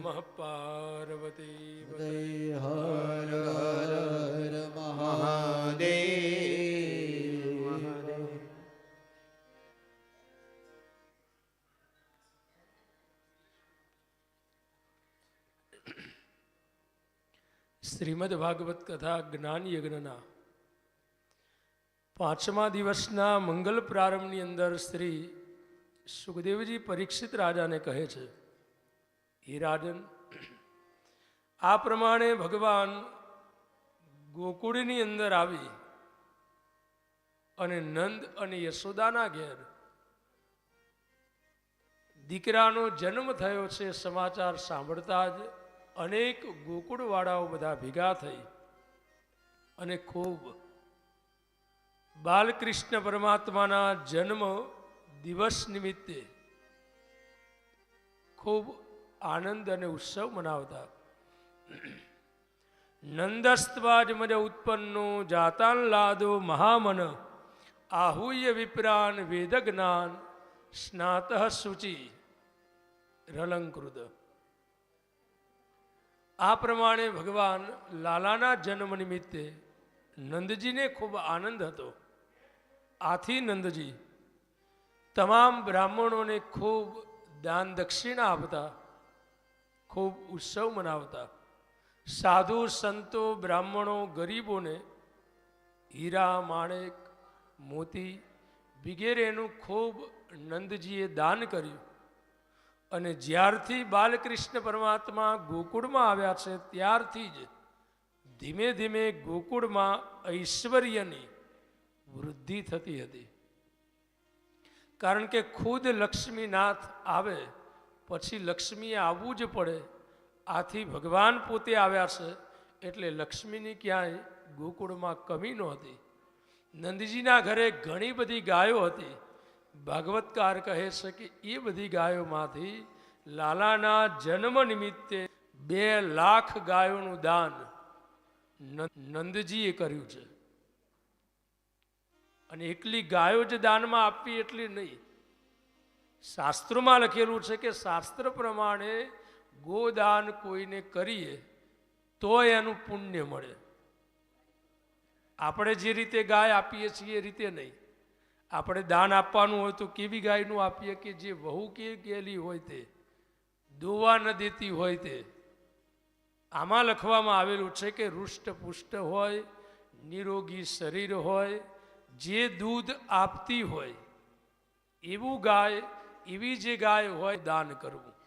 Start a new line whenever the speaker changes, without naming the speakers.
નમઃ પાર્વતી
હર હર મહાદેવ
શ્રીમદ ભાગવત કથા જ્ઞાન યજ્ઞના પાંચમા દિવસના મંગલ પ્રારંભની અંદર શ્રી સુખદેવજી પરીક્ષિત રાજાને કહે છે હે રાજન આ પ્રમાણે ભગવાન ગોકુળની અંદર આવી અને નંદ અને યશોદાના ઘેર દીકરાનો જન્મ થયો છે સમાચાર સાંભળતા જ અનેક ગોકુળવાળાઓ બધા ભેગા થઈ અને ખૂબ બાલકૃષ્ણ પરમાત્માના જન્મ દિવસ નિમિત્તે ખૂબ આનંદ અને ઉત્સવ મનાવતા. નંદસ્ત્વાજ મજ ઉત્પન્નો, જાતાન લાદો, મહામન, આહુય વિપ્રાન વેદ જ્ઞાન સ્નાત શુચિ રલંકૃત. આ પ્રમાણે ભગવાન લાલાના જન્મ નિમિત્તે નંદજીને ખૂબ આનંદ હતો. આથી નંદજી, તમામ બ્રાહ્મણોને ખૂબ દાન દક્ષિણા આપતા ખૂબ ઉત્સવ મનાવતા. સાધુ, સંતો, બ્રાહ્મણો, ગરીબોને હીરા, માણેક, મોતી વગેરેનું ખૂબ નંદજીએ દાન કર્યું. અને જ્યારથી બાલકૃષ્ણ પરમાત્મા ગોકુળમાં આવ્યા છે, ત્યારથી જ ધીમે ધીમે ગોકુળમાં ઐશ્વર્યની વૃદ્ધિ થતી હતી. કારણ કે ખુદ લક્ષ્મીનાથ આવે પછી લક્ષ્મીએ આવવું જ પડે. આથી ભગવાન પોતે આવ્યા છે એટલે લક્ષ્મીની ક્યાંય ગોકુળમાં કમી નહોતી. નંદજીના ઘરે ઘણી બધી ગાયો હતી. ભાગવતકાર કહે છે કે એ બધી ગાયોમાંથી લાલાના જન્મ નિમિત્તે બે લાખ ગાયોનું દાન નંદજીએ કર્યું છે. અને એકલી ગાયો જ દાનમાં આપવી એટલી નહીં. શાસ્ત્રોમાં લખેલું છે કે શાસ્ત્ર પ્રમાણે ગોદાન કોઈને કરીએ તો એનું પુણ્ય મળે. આપણે જે રીતે ગાય આપીએ છીએ એ રીતે નહીં. આપણે દાન આપવાનું હોય તો કેવી ગાયનું આપીએ કે જે વહુ કે ગયેલી હોય તે, દોવા ન દેતી હોય તે. આમાં લખવામાં આવેલું છે કે રુષ્ટ પુષ્ટ હોય, નિરોગી શરીર હોય, જે દૂધ આપતી હોય, એવું ગાય એવી જે ગાય હોય દાન કરવું.